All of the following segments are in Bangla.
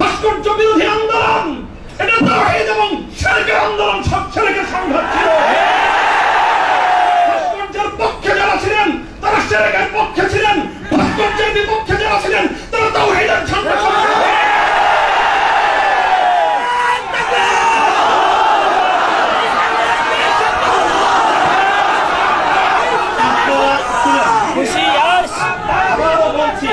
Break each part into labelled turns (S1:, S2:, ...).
S1: ভাস্কর্য বিরোধী আন্দোলন! এটা তাওহীদ এবং শিরকের আন্দোলন সব ছেলেকে সংঘাত ছিল। ভাস্কর্যের পক্ষে যারা ছিলেন, তারা শিরকের পক্ষে ছিলেন। ভাস্কর্যের বিপক্ষে যারা ছিলেন, তারা তাওহীদের ঝান্ডা সংগ্রাম আবারও বলছি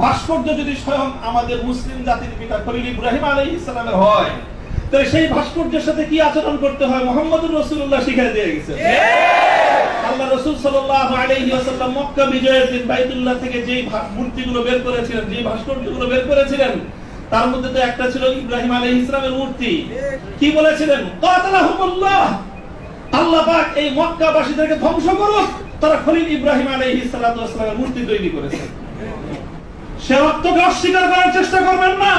S1: ভাস্কর্য যদি স্বয়ং আমাদের মুসলিম জাতির পিতা খলিল ইব্রাহিম আলাইহিস সালামের হয়, তাহলে সেই ভাস্কর্যের সাথে কি আচরণ করতে হয়? মোহাম্মদুর রাসূলুল্লাহ শিখিয়ে দিয়ে গেছে। আল্লাহ রাসূল সাল্লাল্লাহু আলাইহি ওয়াসাল্লাম মক্কা বিজয়ের দিন বাইতুল্লাহ থেকে যেই মূর্তিগুলো বের করেছিলেন, যেই ভাস্কর্যগুলো বের করেছিলেন, তার মধ্যে তো একটা ছিল ইব্রাহিম আলাইহিস সালামের মূর্তি। কি বলেছিলেন? কাতালাহুমুল্লাহ! আল্লাহ পাক এই মক্কাবাসীদেরকে ধ্বংস করুক, তারা খলিল ইব্রাহিম আলাইহিস সালাতু ওয়াস মূর্তি তৈরি করেছে সে রক্তকে অস্বীকার করার চেষ্টা করবেন না।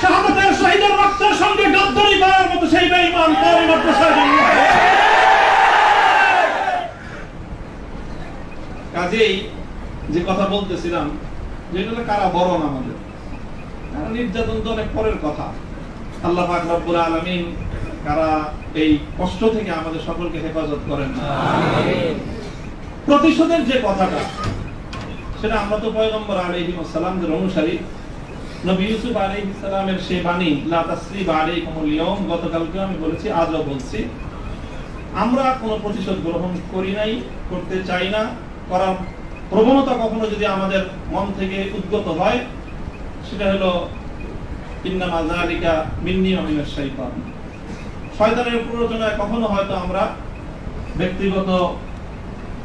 S1: শাহাদাতের শহীদের রক্তের সঙ্গে গাদ্দারি করার মতো সেই বেঈমান সাহায্য কাজেই যে কথা বলতেছিলাম হলো কারা বরণ আমাদের? কারা নির্যাতন তো অনেক পরের কথা। আল্লাহ পাক রব্বুল আলামিন কারা এই কষ্ট থেকে আমাদের সকলকে হেফাজত করেন প্রতিশোধের যে কথাটা সেটা আমরা তো পয়গম্বর আলাইহিস সালামদের অনুসারী। নবী ইউসুফ সালামের সেই বাণী, লা তাসরিব আলাইকুমুল ইয়াউম গতকালকে আমি বলেছি, আজও বলছি। আমরা কোনো প্রতিশোধ গ্রহণ করি নাই, করতে চাই না। করার প্রবণতা কখনো যদি আমাদের মন থেকে উদ্গত হয়, সেটা হলো, ইন্নামা মিন্নি ওয়া মিনাশ শাইতান শয়তানের প্ররোচনায় কখনো হয়তো আমরা ব্যক্তিগত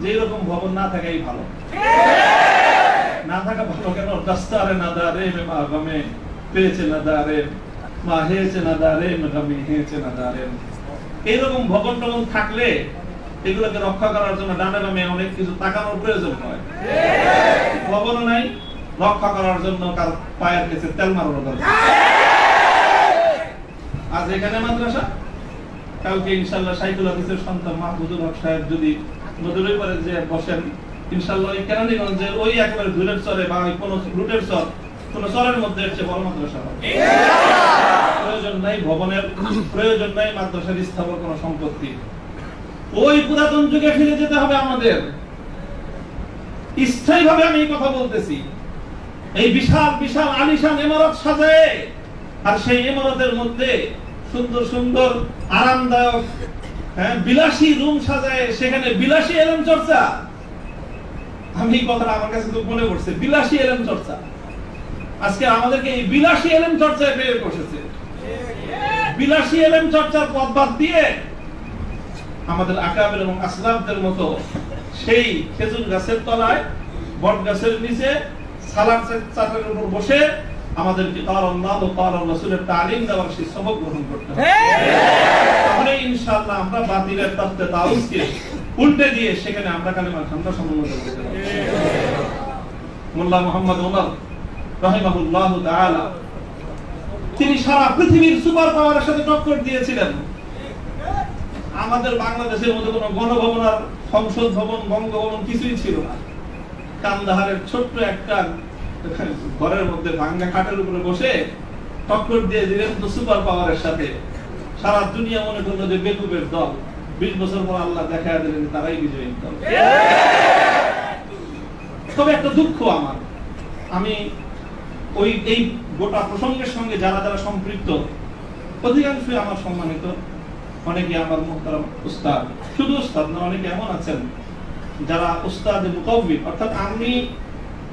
S1: যে এরকম ভবন না থাকাই ভালো। না থাকা ভালো কেন? দস্তারে না দারে মে মা গমে, পেয়েছে না দারে মা হেয়েছে না দারে মে গমে, হেয়েছে না দারে এইরকম ভবন টবন থাকলে এগুলোকে রক্ষা করার জন্য ডানে বামে অনেক কিছু তাকানোর প্রয়োজন হয়। ভবনও নাই, রক্ষা করার জন্য কার পায়ের কাছে তেল মারার দরকার। আজ এখানে মাদ্রাসা? কালকে ইনশাল্লাহ সাইকুল হাদিসের সন্তান মাহমুদুল হক সাহেব যদি নদীর পরে যে বসেন ইনশাল্লাহ ওই কেরানীগঞ্জের ওই একেবারে ধুলের চরে বা কোনো রুটের চর, কোন চরের মধ্যে চেয়ে বড় মাদ্রাসা হবে প্রয়োজন নাই ভবনের, প্রয়োজন নাই মাদ্রাসার স্থাপন কোনো সম্পত্তি। ওই পুরাতন যুগে ফিরে যেতে হবে আমাদের। স্থায়ীভাবে আমি এই কথা বলতেছি। এই বিশাল বিশাল আলিশান ইমারত সাজে আর সেই ইমারতের মধ্যে সুন্দর সুন্দর, আরামদায়ক হ্যাঁ বিলাসী রুম সাজায়, সেখানে বিলাসী চর্চা। আমি এই কথাটা আমার কাছে খুব মনে পড়ছে, বিলাসী চর্চা। আজকে আমাদেরকে এই বিলাসী চর্চায় বের বিলাসী চর্চার পথ বাদ দিয়ে আমাদের আকাবের এবং আসলাফদের মতো সেই খেজুর গাছের তলায়, বট গাছের নিচে চাটার উপর বসে আমাদেরকে তার আল্লাহ ও তার রাসূলের তালিম দেওয়ার সেই সবক গ্রহণ করতে হবে। তাহলে ইনশাআল্লাহ আমরা বাতিলের তত্ত্বে তাউসকে উল্টে দিয়ে সেখানে আমরা কালেমা ঠান্ডা সম্পন্ন করতে পারব মোল্লা মোহাম্মদ ওমর রাহিমাহুল্লাহ তাআলা তিনি সারা পৃথিবীর সুপার পাওয়ারের সাথে টক্কর দিয়েছিলেন। আমাদের বাংলাদেশের মধ্যে কোনো গণভবন আর সংসদ ভবন বঙ্গভবন কিছুই ছিল না। কান্দাহারের ছোট্ট একটা ঘরের মধ্যে ভাঙ্গা খাটের উপরে বসে টক্কর দিয়ে দিলেন তো সুপার পাওয়ারের সাথে। সারা দুনিয়া মনে করল যে বেকুবের দল। বিশ বছর পর আল্লাহ দেখা দিলেন তারাই বিজয়ী দল। তবে একটা দুঃখ আমার। আমি ওই, এই গোটা প্রসঙ্গের সঙ্গে যারা যারা সম্পৃক্ত, অধিকাংশই আমার সম্মানিত। অনেকে আমার মোহতারাম উস্তাদ। শুধু উস্তাদ না, অনেকে এমন আছেন যারা উস্তাদ মুকাব্বি অর্থাৎ আমি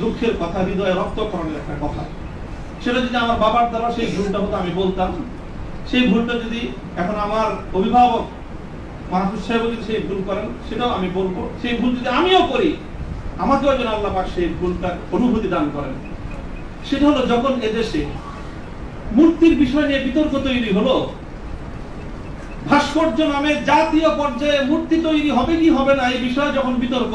S1: দুঃখের কথা, হৃদয়ে রক্তকরণের একটা কথা। সেটা যদি আমার বাবার দ্বারা সেই ভুলটা হতো, আমি বলতাম। সেই ভুলটা যদি এখন আমার অভিভাবক মাহফুজ সাহেব যদি সেই ভুল করেন, সেটাও আমি সেই ভুল যদি আমিও করি, আমাকেও যেন আল্লাহ সেই অনুভূতি দান করেন। সেটা হলো যখন এদেশে মূর্তির বিষয় নিয়ে বিতর্ক তৈরি হলো, ভাস্কর্য নামে জাতীয় পর্যায়ে মূর্তি তৈরি হবে কি হবে না, এই বিষয়ে যখন বিতর্ক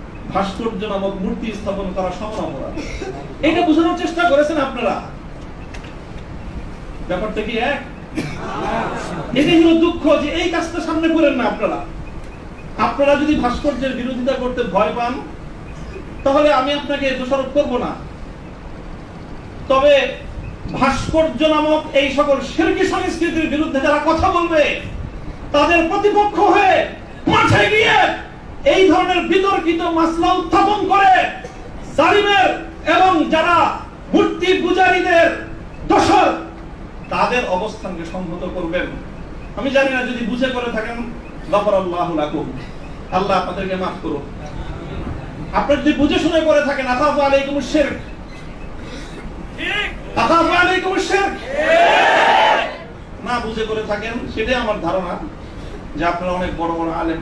S1: ভাস্কর্য নামক মূর্তি স্থাপন করা সমান এটা বোঝানোর চেষ্টা করেছেন আপনারা। ব্যাপারটা কি এক? এটাই হলো দুঃখ যে এই কাজটা সামনে করেন না আপনারা। আপনারা যদি ভাস্কর্যের বিরোধিতা করতে ভয় পান, তাহলে আমি আপনাকে দোষারোপ করব না। তবে ভাস্কর্য নামক এই সকল শিল্পী সংস্কৃতির বিরুদ্ধে যারা কথা বলবে, তাদের প্রতিপক্ষ হয়ে মাঠে গিয়ে এই ধরনের বিতর্কিত মাসলা উত্থাপন করে জালিমের এবং যারা মূর্তি পূজারীদের দোষর, তাদের অবস্থানকে সংহত করবেন। আমি জানি না যদি বুঝে করে থাকেন গফর আল্লাহ লাকুম। আল্লাহ আপনাদেরকে মাফ করুন আপনি যদি বুঝে শুনে করে থাকেন আকাফ আলাইকুম শিরক আকাফ আলাইকুম শিরক না বুঝে করে থাকেন, সেটাই আমার ধারণা যে আপনারা অনেক বড় বড় আলেম।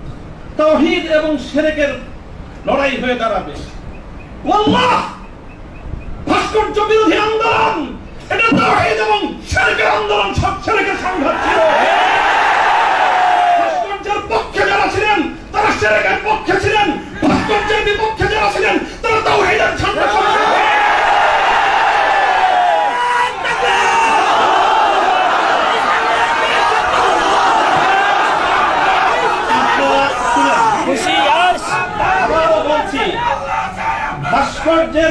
S1: তৌহিদ এবং সেরেকের লড়াই হয়ে দাঁড়াবে। ভাস্কর্য বিরোধী আন্দোলন! এটা তহিদ এবং সেরেকের আন্দোলন, সব ছেলেকে সংঘাত ছিল।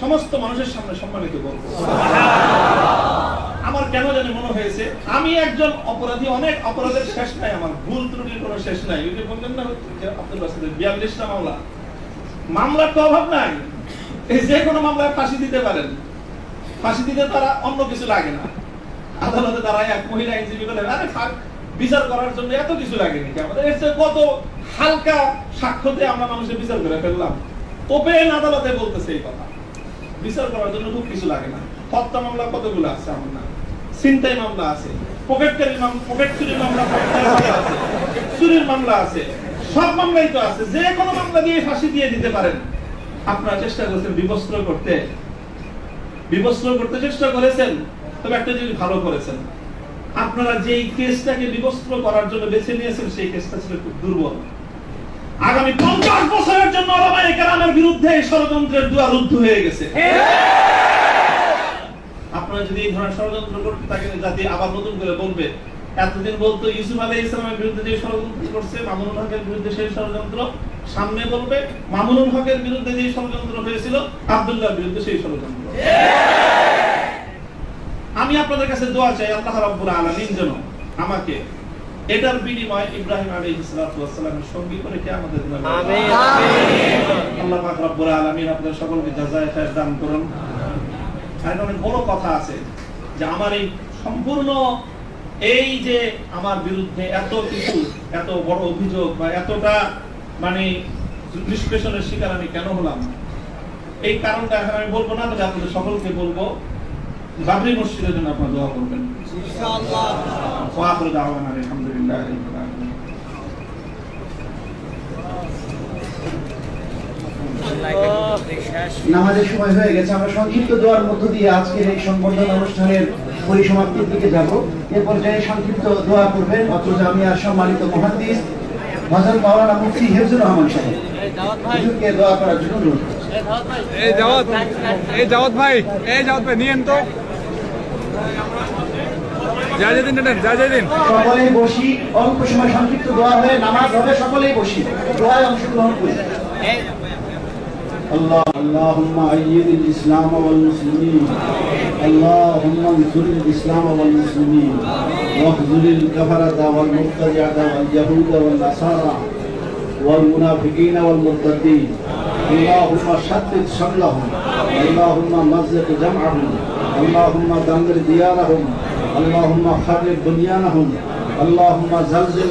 S1: সমস্ত মানুষের সামনে সম্মানিত করব। আমার কেন জানি মনে হয়েছে, আমি একজন অপরাধী, অনেক অপরাধের শেষ নাই, আমার ভুল ত্রুটির কোনো শেষ নাই। ওই যে বললেন না আব্দুল বাসিদের বিয়াল্লিশটা মামলা। মামলার তো অভাব নাই। এই যে কোনো মামলায় ফাঁসি দিতে পারেন। ফাঁসি দিতে তারা অন্য কিছু লাগে না। আদালতে তারা এক মহিলা আইনজীবী বলে, আরে ফাঁক বিচার করার জন্য এত কিছু লাগে নাকি আমাদের এর চেয়ে কত হালকা সাক্ষ্য দিয়ে আমরা মানুষের বিচার করে ফেললাম। ওপেন আদালতে বলতেছে এই কথা। বিচার করার জন্য খুব কিছু লাগে না। হত্যা মামলা কতগুলো আছে আমার না ছিনতাই মামলা আছে, পকেটকারী পকেট চুরির মামলা আছে, চুরির মামলা আছে, সব মামলাই তো আছে, যে কোনো মামলা দিয়ে ফাঁসি দিয়ে দিতে পারেন। আপনারা চেষ্টা করেছেন বিবস্ত্র করতে। বিবস্ত্র করতে চেষ্টা করেছেন, তবে একটা জিনিস ভালো করেছেন। আপনারা যেই কেসটাকে বিবস্ত্র করার জন্য বেছে নিয়েছেন, সেই কেসটা ছিল খুব দুর্বল। আগামী পঞ্চাশ বছরের জন্য ওলামায়ে কেরামের বিরুদ্ধে এই ষড়যন্ত্রের দুয়ার রুদ্ধ হয়ে গেছে। আপনারা যদি এই ধরনের ষড়যন্ত্র করতে থাকেন জাতি আবার নতুন করে বলবে। এতদিন বলতো ইউসুফ আলাই ইসলামের বিরুদ্ধে যে ষড়যন্ত্র করছে মামুনুল হকের বিরুদ্ধে সেই ষড়যন্ত্র। সামনে বলবে মামুনুল হকের বিরুদ্ধে যে ষড়যন্ত্র হয়েছিল আব্দুল্লাহর বিরুদ্ধে সেই ষড়যন্ত্র। আমি আপনাদের কাছে দোয়া চাই আল্লাহ রাব্বুল আলামিন যেন আমাকে এটার বিনিময়ে ইব্রাহিম আলাইহিস সালাতু সঙ্গী করে কিয়ামতের দিনে
S2: আমিন।
S1: আল্লাহ পাক রব্বুল আলামিন আপনাদের সকলকে জাযায়ে খায়ের দান করুন। আর অনেক বড় কথা আছে যে আমার এই সম্পূর্ণ এই যে আমার বিরুদ্ধে এত কিছু এত বড় অভিযোগ বা এতটা মানে নিষ্পেষণের শিকার আমি কেন হলাম? এই কারণটা এখন আমি বলব না তবে আপনাদের সকলকে বলব বাবরি মসজিদের জন্য আপনারা দোয়া করবেন। আলহামদুলিল্লাহ
S2: নামাজের সময় হয়ে গেছে আমরা সংক্ষিপ্ত দোয়ার মধ্য দিয়ে আজকের এই সংবর্ধনা অনুষ্ঠানের পরিসমাপ্তির দিকে যাব। এ পর্যায়ে সংক্ষিপ্ত দোয়া করবেন অত্র জামিয়ার সম্মানিত মহাদিস হজরত মাওলানা মুফতি হেফজুর রহমান সাহেব। হুজুরকে দোয়া করার জন্য অনুরোধ করছি।
S3: এই জাওয়াত ভাই এই জাওয়াত ভাই নিয়েন তো। যা যা দিন নেন যা যা দিন
S2: সকলেই বসি অল্প সময় সংক্ষিপ্ত দোয়া হয়ে নামাজ হবে সকলেই বসি দোয়ায় অংশগ্রহণ করি الله اللهم أيد الإسلام والمسلمين اللهم انصر الإسلام والمسلمين واخذل الكفرة والمبتدعة واليهود والنصارى والمنافقين والمرتدين اللهم شتت شملهم اللهم مزق جمعهم اللهم دمر ديارهم اللهم خرب بنيانهم اللهم زلزل